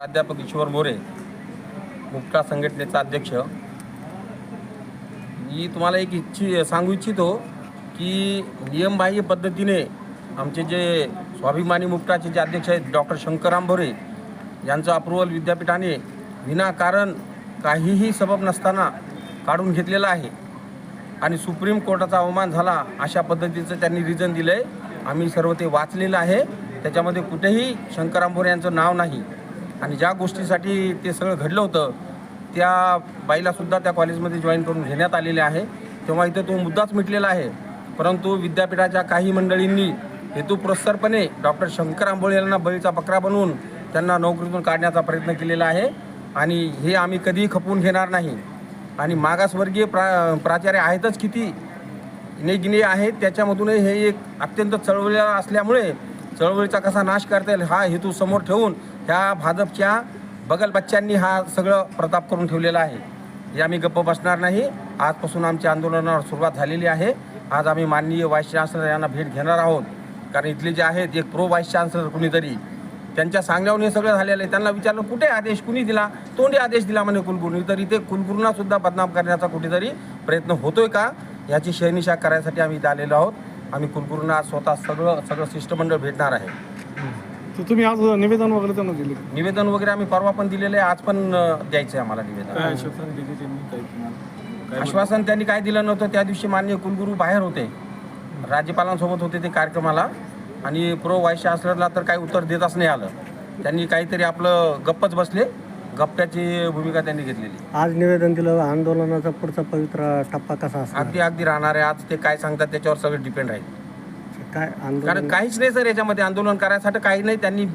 प्राध्यापक ईश्वर मोरे मुक्ता संघटनेचा अध्यक्ष. मी तुम्हाला एक इच्छी सांगू इच्छितो की नियमबाह्य पद्धतीने आमचे जे स्वाभिमानी मुक्ताचे जे अध्यक्ष आहेत डॉक्टर शंकरराम भोरे यांचं अप्रुव्हल विद्यापीठाने विनाकारण काहीही सबब नसताना काढून घेतलेलं आहे आणि सुप्रीम कोर्टाचा अवमान झाला अशा पद्धतीचं त्यांनी रिझन दिलं आहे आम्ही सर्व ते वाचलेलं आहे. त्याच्यामध्ये कुठेही शंकरराम भोरे यांचं नाव नाही. आणि ज्या गोष्टीसाठी ते सगळं घडलं होतं त्या बाईलासुद्धा त्या कॉलेजमध्ये जॉईन करून घेण्यात आलेले आहे. तेव्हा इथं तो मुद्दाच मिटलेला आहे. परंतु विद्यापीठाच्या काही मंडळींनी हेतुपुरस्सरपणे डॉक्टर शंकर आंबोळे यांना बळीचा बकरा बनवून त्यांना नोकरीतून काढण्याचा प्रयत्न केलेला आहे. आणि हे आम्ही कधीही खपवून घेणार नाही. आणि मागासवर्गीय प्रा प्राचार्य आहेतच किती इनेगिने आहेत त्याच्यामधूनही हे एक अत्यंत चळवलेला असल्यामुळे चळवळीचा कसा नाश करता येईल हा हेतू समोर ठेवून ह्या भाजपच्या बगलबच्च्यांनी हा सगळं प्रताप करून ठेवलेला आहे. हे आम्ही गप्प बसणार नाही. आजपासून आमच्या आंदोलनावर सुरुवात झालेली आहे. आज आम्ही माननीय व्हाईस चान्सलर यांना भेट घेणार आहोत. कारण इथले जे आहेत एक प्रो व्हाईस चान्सलर कुणीतरी त्यांच्या सांगण्यावर हे सगळं झालेलं आहे. त्यांना विचारलं कुठे आदेश कुणी दिला? तोंडी आदेश दिला म्हणे कुलगुरूंनी. तर इथे कुलगुरूंना सुद्धा बदनाम करण्याचा कुठेतरी प्रयत्न होतोय का? याची शहनिशा करायसाठी आम्ही इथे आलेलो आहोत. आम्ही कुलगुरूंना आज स्वतः सगळं सगळं शिष्टमंडळ भेटणार आहे. तर तुम्ही आज निवेदन वगैरे त्यांना दिले? निवेदन वगैरे आम्ही परवा पण दिलेलं आहे. आज पण द्यायचं आहे आम्हाला निवेदन. आश्वासन दिली त्यांनी? तुम्हाला? काय आश्वासन त्यांनी काय दिलं नव्हतं. त्या दिवशी माननीय कुलगुरू बाहेर होते. राज्यपालांसोबत होते ते कार्यक्रमाला. आणि प्रो व्हाईस चान्सलरला तर काही उत्तर देताच नाही आलं. त्यांनी काहीतरी आपलं गप्पच बसले. गप्प्याची भूमिका त्यांनी घेतलेली. आज निवेदन दिलं आंदोलनाचा पुढचा पवित्र टप्पा कसा असणार? अगदी अगदी राहणार आहे. आज ते काय सांगतात त्याच्यावर सगळं डिपेंड राहील. काय कारण आंदोलन काहीच नाही सर याच्यामध्ये. आंदोलन करायसाठी काही नाही. त्यांनी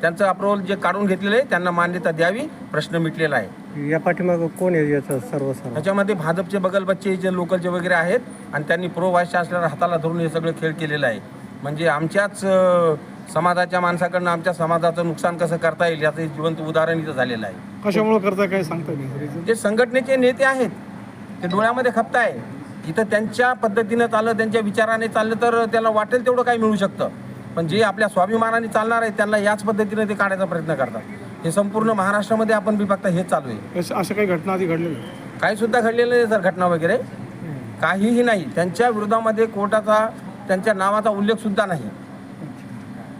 त्यांचं अप्रुव्हल जे काढून घेतलेलं आहे त्यांना मान्यता द्यावी प्रश्न मिटलेला आहे. या पाठीमागं कोण आहे याचं सर्व सर्व त्याच्यामध्ये भाजपचे बगलबच्चे जे लोकलचे वगैरे आहेत आणि त्यांनी प्रो व्हाईस चान्सलर हाताला धरून हे सगळं खेळ केलेलं आहे. म्हणजे आमच्याच अं, समाजाच्या माणसाकडनं आमच्या समाजाचं नुकसान कसं करता येईल याचं जिवंत उदाहरण इथं झालेलं आहे. कशामुळे करताय काय सांगता नाही? जे संघटनेचे नेते आहेत ते डोळ्यामध्ये खपताय. इथं त्यांच्या पद्धतीनं चाललं त्यांच्या विचाराने चाललं तर त्याला वाटेल तेवढं काही मिळू शकतं. पण जे आपल्या स्वाभिमानाने चालणार आहे त्यांना याच पद्धतीने ते काढायचा प्रयत्न करतात. हे संपूर्ण महाराष्ट्रामध्ये आपण बी बघता हेच चालू आहे. अशा काही घटना आधी घडलेल्या आहेत? काही सुद्धा घडलेलं नाही सर घटना वगैरे. काहीही नाही. त्यांच्या विरोधामध्ये कोर्टाचा त्यांच्या नावाचा उल्लेख सुद्धा नाही.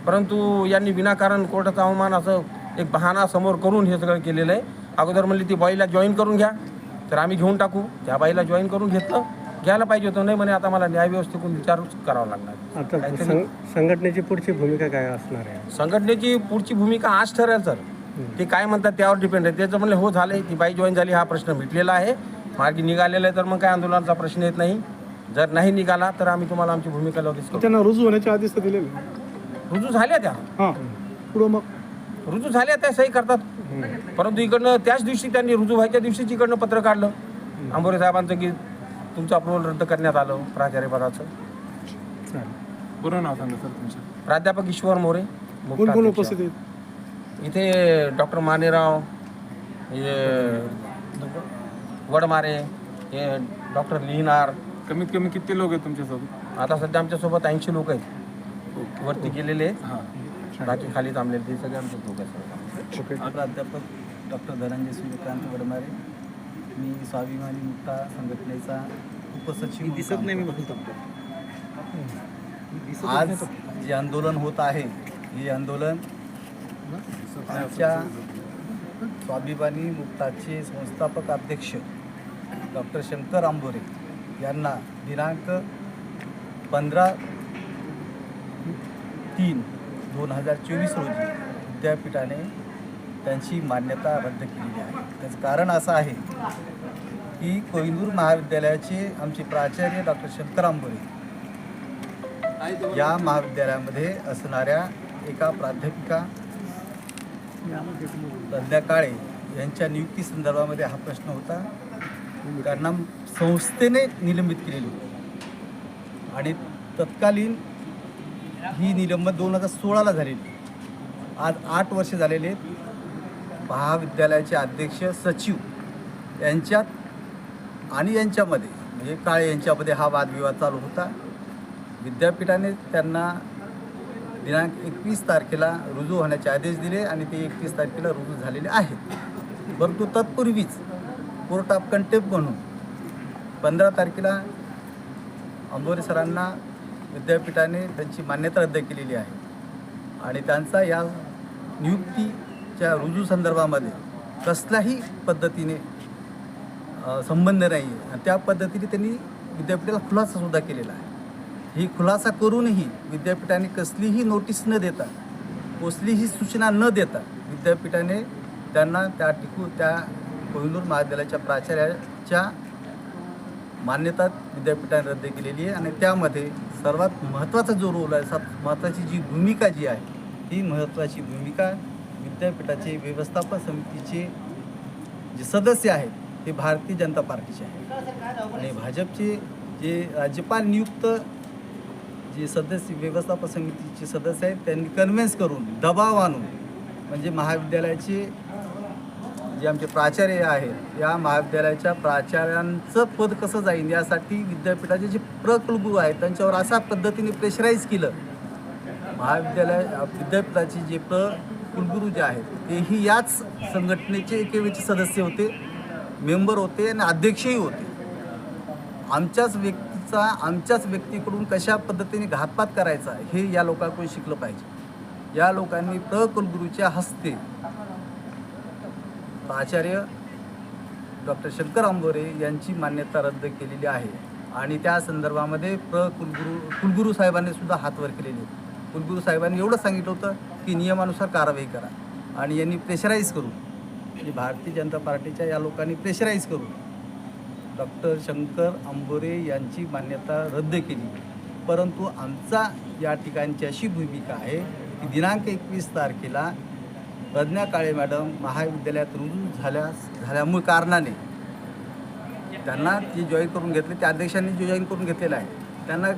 परंतु यांनी विनाकारण कोर्टाचा अवमान असं एक बहाणा समोर करून हे सगळं केलेलं आहे. अगोदर म्हणली ती बाईला जॉईन करून घ्या. तर आम्ही घेऊन टाकू. त्या बाईला जॉईन करून घेतलं. घ्यायला पाहिजे होतं. नाही म्हणे आता मला न्याय व्यवस्थेतून विचारूच करावा लागणार. आता संघटनेची पुढची भूमिका काय असणार आहे? संघटनेची पुढची भूमिका आज ठरेल सर. ते काय म्हणतात त्यावर डिपेंड आहे. त्याचं म्हणलं हो झालंय. ती बाई जॉईन झाली हा प्रश्न मिटलेला आहे. मार्गी निघालेला आहे तर मग काय आंदोलनाचा प्रश्न येत नाही. जर नाही निघाला तर आम्ही तुम्हाला आमची भूमिका लगेच करू. त्यांना रुजू होण्याच्या आधीच तर दिलेलं. रुजू झाल्या त्या. हां. पुढं मग? रुजू झाल्या त्या सही करतात. परंतु इकडनं त्याच दिवशी त्यांनी रुजू व्हायच्या दिवशीच इकडनं पत्र काढलं. आंबोरे साहेबांचं की तुमचं अप्रुव्हल रद्द करण्यात आलं प्राचार्यपदाचं चालेल. पूर्ण नाव सांगा सर तुमचं. प्राध्यापक ईश्वर मोरे कोण कोण मुख्याध्यक्ष. उपस्थित आहेत? इथे डॉक्टर मानेराव हे वडमारे हे डॉक्टर लिहिणार कमीत कमी किती लोक आहेत तुमच्यासोबत? आता सध्या आमच्यासोबत ऐंशी लोक आहेत. वरती आहेत. हां. बाकी खाली थांबलेले ते सगळे आमचे आहेत. ओके. प्राध्यापक डॉक्टर धनंजय सूर्यकांत वडमारे मी स्वाभिमानी मुक्ता संघटनेचा उपसचिव दिसत नाही मी आज जे आंदोलन होत आहे हे आंदोलन आमच्या स्वाभिमानी मुक्ताचे संस्थापक अध्यक्ष डॉक्टर शंकर आंबोरे यांना दिनांक पंधरा तीन दोन हजार चोवीस रोजी विद्यापीठाने त्यांची मान्यता रद्द केलेली आहे. त्याचं कारण असं आहे की कोहिनूर महाविद्यालयाचे आमचे प्राचार्य डॉक्टर शंकर आंबोरे या महाविद्यालयामध्ये असणाऱ्या एका प्राध्यापिका प्रज्ञा काळे यांच्या नियुक्ती संदर्भामध्ये हा प्रश्न होता. त्यांना संस्थेने निलंबित केलेली होती. आणि तत्कालीन ही निलंबन दोन हजार सोळाला झालेली आज आठ वर्ष झालेले आहेत. महाविद्यालयाचे अध्यक्ष सचिव यांच्यात आणि यांच्यामध्ये म्हणजे काळे यांच्यामध्ये हा वादविवाद चालू होता विद्यापीठाने त्यांना दिनांक एकवीस तारखेला रुजू होण्याचे आदेश दिले आणि ते एकवीस तारखेला रुजू झालेले आहेत परंतु तत्पूर्वीच कोर्ट ऑफ कंटेप म्हणून पंधरा तारखेला अंबोरे सरांना विद्यापीठाने त्यांची मान्यता रद्द केलेली आहे. आणि त्यांचा या नियुक्तीच्या रुजू संदर्भामध्ये कसल्याही पद्धतीने संबंध नाही आहे आणि त्या पद्धतीने त्यांनी विद्यापीठाला खुलासासुद्धा केलेला आहे. ही खुलासा करूनही विद्यापीठाने कसलीही नोटीस न देता कसलीही सूचना न देता विद्यापीठाने त्यांना त्या टिकू त्या कोहिनूर महाविद्यालयाच्या प्राचार्याच्या मान्यता विद्यापीठाने रद्द केलेली आहे. आणि त्यामध्ये सर्वात महत्त्वाचा जो रोल आहे सर्वात महत्त्वाची जी भूमिका जी आहे ती महत्त्वाची भूमिका विद्यापीठाचे व्यवस्थापन समितीचे जे सदस्य आहेत ते भारतीय जनता पार्टीचे आहेत. आणि भाजपचे जे राज्यपाल नियुक्त जे सदस्य व्यवस्थापन समितीचे सदस्य आहेत त्यांनी कन्व्हिन्स करून दबाव आणून म्हणजे महाविद्यालयाचे जे आमचे प्राचार्य आहेत या महाविद्यालयाच्या प्राचार्यांचं पद कसं जाईल यासाठी विद्यापीठाचे जे प्रकुलगुरू आहेत त्यांच्यावर अशा पद्धतीने प्रेशराईज केलं. महाविद्यालय विद्यापीठाचे जे प्र कुलगुरू जे आहेत तेही याच संघटनेचे एकेवेचे सदस्य होते मेंबर होते आणि अध्यक्षही होते. आमच्याच व्यक्तीचा आमच्याच व्यक्तीकडून कशा पद्धतीने घातपात करायचा हे या लोकांकडून शिकलं पाहिजे. या लोकांनी प्रकुलगुरूच्या हस्ते प्राचार्य डॉक्टर शंकर आंबोरे यांची मान्यता रद्द केलेली आहे. आणि त्या संदर्भामध्ये प्र कुलगुरू कुलगुरू साहेबांनी सुद्धा हातवर केलेली कुलगुरू साहेबांनी एवढं सांगितलं होतं की नियमानुसार कारवाई करा. आणि यांनी प्रेशराईज करून म्हणजे भारतीय जनता पार्टीच्या या लोकांनी प्रेशराईज करून डॉक्टर शंकर आंबोरे यांची मान्यता रद्द केली. परंतु आमचा या ठिकाणची अशी भूमिका आहे की दिनांक एकवीस तारखेला प्रज्ञा काळे मॅडम महाविद्यालयात रुजू झाल्या झाल्यामुळे कारणाने. त्यांना जे जॉईन करून घेतले त्या अध्यक्षांनी जे जॉईन करून घेतलेलं आहे त्यांना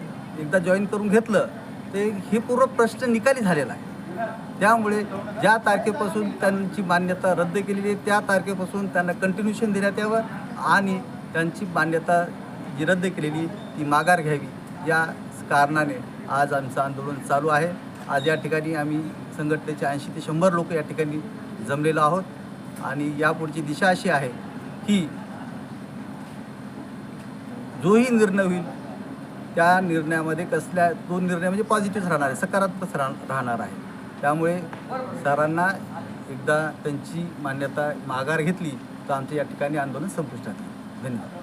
एकदा जॉईन करून घेतलं ते हे पूर्ण प्रश्न निकाली झालेला आहे. त्यामुळे ज्या तारखेपासून त्यांची मान्यता रद्द केलेली आहे त्या तारखेपासून त्यांना कंटिन्युशन देण्यात यावं आणि त्यांची मान्यता जी रद्द केलेली ती माघार घ्यावी या कारणाने आज आमचं आंदोलन चालू आहे. आज या ठिकाणी आम्ही संघटनेचे ऐंशी ते शंभर लोक या ठिकाणी जमलेलो आहोत. आणि यापुढची दिशा अशी आहे की जोही निर्णय होईल त्या निर्णयामध्ये कसल्या तो निर्णय म्हणजे पॉझिटिव्ह राहणार आहे सकारात्मक राह राहणार आहे. त्यामुळे सरांना एकदा त्यांची मान्यता माघार घेतली तर आमचं या ठिकाणी आंदोलन संपुष्टात येईल. धन्यवाद.